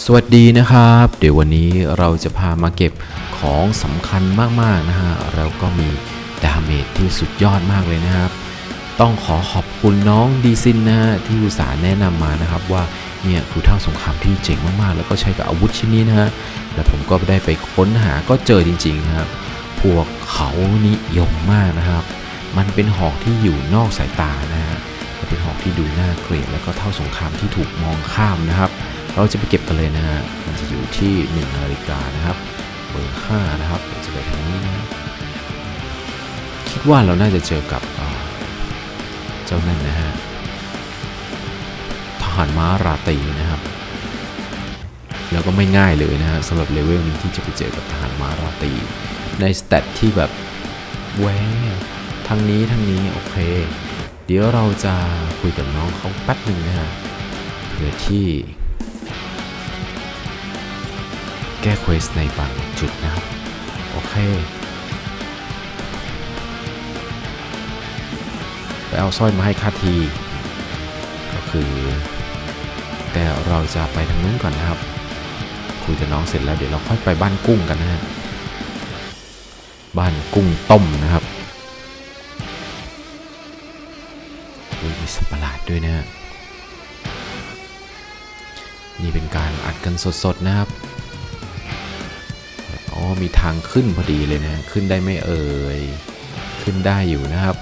สวัสดีนะครับ เดี๋ยววันนี้เราจะพามาเก็บของสำคัญมากๆนะฮะแล้วก็มีดาเมจที่สุดยอดมากเลยนะครับ ต้องขอขอบคุณน้องดีซินนะฮะที่อุตส่าห์แนะนำมานะครับว่าเนี่ยคือท่าสงครามที่เจ๋งมากๆ แล้วก็ใช้กับอาวุธชิ้นนี้นะฮะแล้วผมก็ได้ไปค้นหาก็เจอจริงๆนะครับ พวกเขานิยมมากนะครับ มันเป็นหอกที่อยู่นอกสายตานะฮะเป็นหอกที่ดูน่าเกลียดแล้วก็เท่าสงครามที่ถูกมองข้ามนะครับ เราจะไปเก็บกันเลยนะฮะ มันจะอยู่ที่1นาฬิกานะครับ เบอร์5นะครับเราจะไปทางนี้นะคิดว่าเราน่าจะเจอกับเจ้านั่นนะฮะ ทหารม้าราตีนะครับ แล้วก็ไม่ง่ายเลยนะฮะสำหรับเลเวลนี้ที่จะไปเจอกับทหารม้าราตี ในสเตตที่แบบแหวทางนี้ทางนี้โอเค เดี๋ยวเราจะคุยกับน้องเขาแป๊บหนึ่งนะฮะเพื่อที่ แก้เควสในบางจุดนะครับ โอเค ไปเอาสร้อยมาให้ค่าที ก็คือ แต่เราจะไปทางนู้นก่อนนะครับ คุยกับน้องเสร็จแล้วเดี๋ยวเราค่อยไปบ้านกุ้งกันนะฮะ บ้านกุ้งต้มนะครับมีสัตว์ประหลาดด้วยนะฮะนี่เป็นการอัดกันสดๆนะครับ อ๋อมีทางขึ้นพอดีเลยนะ ขึ้นได้ไม่เอ่ย ขึ้นได้อยู่นะครับ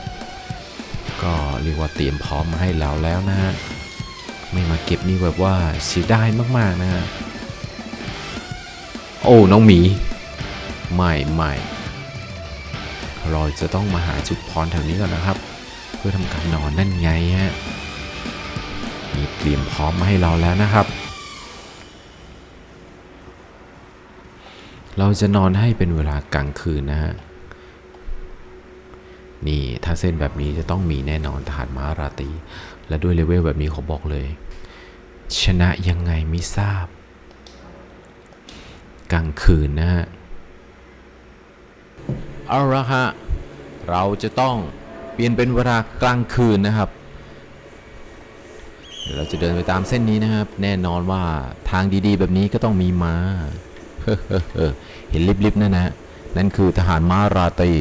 ก็เรียกว่าเตรียมพร้อมมาให้เราแล้วนะฮะ ไม่มาเก็บนี่แบบว่าเสียดายมากๆนะฮะ โอ้ น้องหมี ไม่ไม่เราจะต้องมาหาจุดพรแถวนี้ก่อนนะครับ เพื่อทำการนอนนั่นไงฮะ มีเตรียมพร้อมมาให้เราแล้วนะครับ เราจะนอนให้เป็นเวลากลางคืนนะฮะ นี่ถ้าเส้นแบบนี้จะต้องมีแน่นอนทหารม้าราตรีและด้วยเลเวลแบบนี้เขาบอกเลย ชนะยังไงไม่ทราบ กลางคืนนะฮะ เอาละฮะ เราจะต้องเปลี่ยนเป็นเวลากลางคืนนะครับเดี๋ยวเราจะเดินไปตามเส้นนี้นะครับ แน่นอนว่าทางดีๆ แบบนี้ก็ต้องมีมา้า เห็นลิบๆนั่นนะนั่นคือทหารม้าราตรี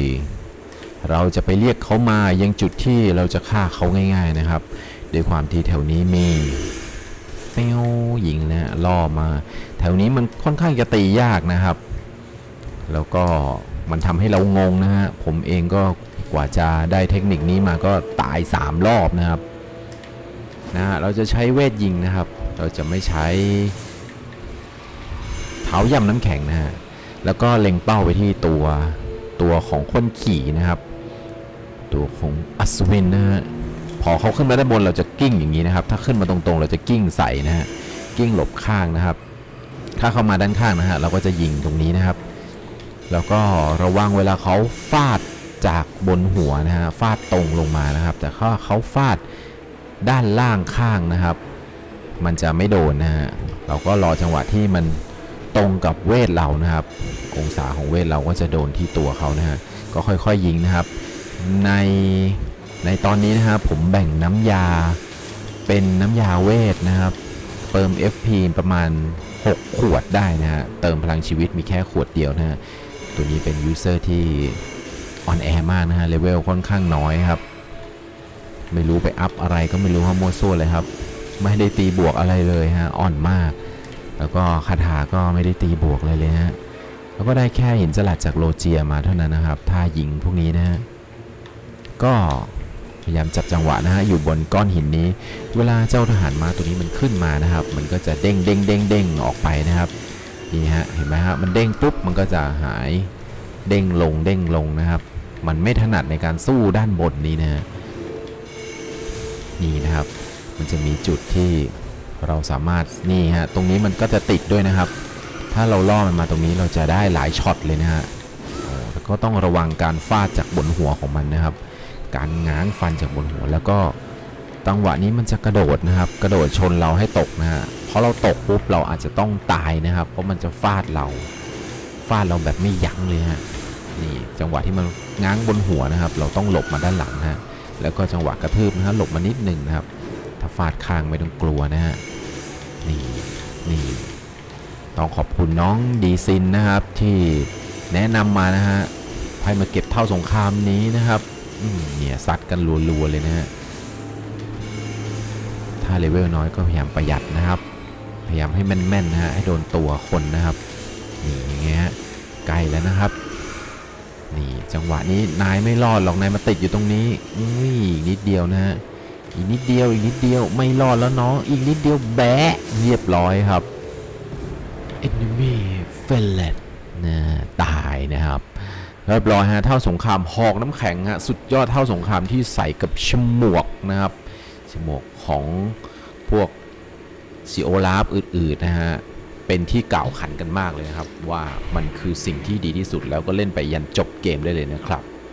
เราจะไปเรียกเขามายังจุดที่เราจะฆ่าเขาง่าย ๆนะครับด้วยความที่แถวนี้มีเปี้ยวยิงนะล่อมา แถวนี้มันค่อนข้างจะตียากนะครับ แล้วก็มันทำให้เรางงนะฮะผมเองก็กว่าจะได้เทคนิคนี้มาก็ตาย 3 รอบนะครับนะเราจะใช้เวทยิงนะครับ เราจะไม่ใช้ ท้าย่ำน้ำแข็งนะฮะแล้วก็เล็งเป้าไปที่ตัวตัวของคนขี่นะครับ ตัวของอัศวินนะฮะพอเขาขึ้นมาด้านบนเราจะกิ้งอย่างนี้นะครับ ถ้าขึ้นมาตรงๆ เราจะกิ้งใส่นะฮะกิ้งหลบข้างนะครับ ถ้าเข้ามาด้านข้างนะฮะเราก็จะยิงตรงนี้นะครับ แล้วก็ระวังเวลาเขาฟาดจากบนหัวนะฮะฟาดตรงลงมานะครับ แต่ถ้าเขาฟาดด้านล่างข้างนะครับ มันจะไม่โดนนะฮะเราก็รอจังหวะที่มัน ตรงกับเวทเรานะครับ องศาของเวทเราก็จะโดนที่ตัวเขานะฮะก็ค่อยๆยิงนะครับ ในในตอนนี้นะครับผมแบ่งน้ำยาเป็นน้ำยาเวทนะครับ เติม FP ประมาณ 6 ขวดได้นะฮะเติมพลังชีวิตมีแค่ขวดเดียวนะฮะตัวนี้เป็นยูเซอร์ที่ออนแอมากนะฮะเลเวลค่อนข้างน้อยครับ ไม่รู้ไปอัพอะไรก็ไม่รู้ว่าโมวซั่วเลยครับ ไม่ได้ตีบวกอะไรเลยฮะอ่อนมาก แล้วก็คาถาก็ไม่ได้ตีบวกเลยเลยฮะแล้วก็ได้แค่หินสลัดจากโลเจียมาเท่านั้นนะครับท่ายิงพวกนี้นะฮะก็พยายามจับจังหวะนะฮะอยู่บนก้อนหินนี้ เวลาเจ้าทหารม้าตัวนี้มันขึ้นมานะครับ มันก็จะเด้งเด้งเด้งเด้งออกไปนะครับนี่ฮะเห็นไหมฮะมันเด้งปุ๊บมันก็จะหายเด้งลงเด้งลงนะครับ มันไม่ถนัดในการสู้ด้านบนนี้นะฮะนี่นะครับ มันจะมีจุดที่ เราสามารถนี่ฮะตรงนี้มันก็จะติดด้วยนะครับ ถ้าเราล่อมันมาตรงนี้เราจะได้หลายช็อตเลยนะฮะแล้วก็ต้องระวังการฟาดจากบนหัวของมันนะครับ การง้างฟันจากบนหัวแล้วก็จังหวะนี้มันจะกระโดดนะครับ กระโดดชนเราให้ตกนะฮะเพราะเราตกปุ๊บเราอาจจะต้องตายนะครับ เพราะมันจะฟาดเรา ฟาดเราแบบไม่ยั้งเลยฮะนี่จังหวะที่มันง้างบนหัวนะครับ เราต้องหลบมาด้านหลังนะฮะแล้วก็จังหวะกระทืบนะฮะหลบมานิดหนึ่งนะครับ ถ้าฟาดข้างไม่ต้องกลัวนะฮะ นี่นี่ต้องขอบคุณน้องดีซินนะครับที่แนะนำมานะฮะให้มาเก็บเท่าสงครามนี้นะครับเนี่ยซัดกันรัวๆเลยนะฮะ ถ้าเลเวลน้อยก็พยายามประหยัดนะครับ พยายามให้แม่นๆนะฮะให้โดนตัวคนนะครับ นี่อย่างเงี้ยฮะใกล้แล้วนะครับ นี่จังหวะนี้นายไม่รอดหรอกนายมาติดอยู่ตรงนี้อุ้ยนิดเดียวนะฮะ อีกนิดเดียวอีกนิดเดียวไม่รอดแล้วน้องอีกนิดเดียวแบะเรียบร้อยครับ enemy f e l e t นะตายนะครับเรียบร้อยฮะเท่าสงครามหอกน้ำแข็งฮะสุดยอดเท่าสงครามที่ใส่กับฉมวกนะครับฉมวกของพวกซีโอลาฟอื่นๆนะฮะเป็นที่กล่าวขันกันมากเลยนะครับ ว่ามันคือสิ่งที่ดีที่สุดแล้วก็เล่นไปยันจบเกมได้เลยนะครับ